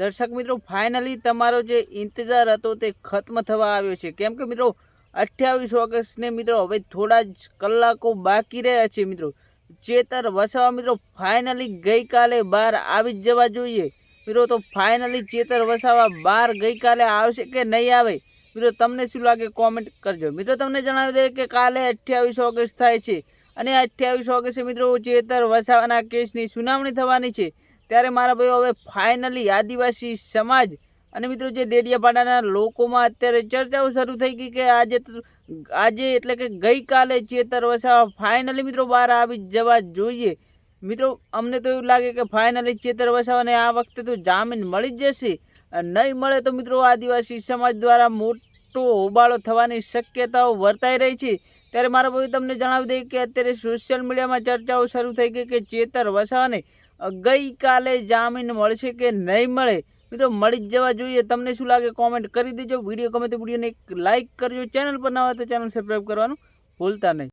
દર્શક મિત્રો ફાઇનલી તમારો જે ઇંતજાર હતો તે ખત્મ થવા આવ્યો છે. કેમ કે મિત્રો, અઠ્યાવીસ ઓગસ્ટને મિત્રો હવે થોડા જ કલાકો બાકી રહ્યા છે મિત્રો. ચેતર વસાવા મિત્રો ફાઇનલી ગઈકાલે બહાર આવી જ જવા જોઈએ. મિત્રો, તો ફાઇનલી ચેતર વસાવા બહાર ગઈકાલે આવશે કે નહીં આવે? મિત્રો, તમને શું લાગે? કોમેન્ટ કરજો. મિત્રો, તમને જણાવી દે કે કાલે અઠ્યાવીસ ઓગસ્ટ થાય છે. અને અઠ્યાવીસ ઓગસ્ટે મિત્રો ચેતર વસાવાના કેસની સુનાવણી થવાની છે. ત્યારે મારા ભાઈઓ હવે ફાઇનલી આદિવાસી સમાજ અને મિત્રો જે ડેડિયાપાડાના લોકોમાં અત્યારે ચર્ચાઓ શરૂ થઈ ગઈ કે આજે આજે એટલે કે ગઈકાલે ચેતર વસાવા ફાઇનલી મિત્રો બહાર આવી જવા જોઈએ. મિત્રો, અમને તો એવું લાગે કે ફાઇનલી ચેતર વસાવાને આ વખતે તો જામીન મળી જ જશે. નહીં મળે તો મિત્રો આદિવાસી સમાજ દ્વારા મોટો હોબાળો થવાની શક્યતાઓ વર્તાઈ રહી છે. ત્યારે મારા ભાઈ તમને જણાવી દઈએ કે અત્યારે સોશિયલ મીડિયામાં ચર્ચાઓ શરૂ થઈ ગઈ કે ચેતર વસાવાને ગઈકાલે જામીન મળશે કે નહીં મળે? મિત્રો, મળી જ જવા જોઈએ. તમને શું લાગે? કોમેન્ટ કરી દેજો. વીડિયો ગમે તો વિડીયોને એક લાઇક કરજો. ચેનલ પર ના હોય તો ચેનલ સબસ્ક્રાઈબ કરવાનું ભૂલતા નહીં.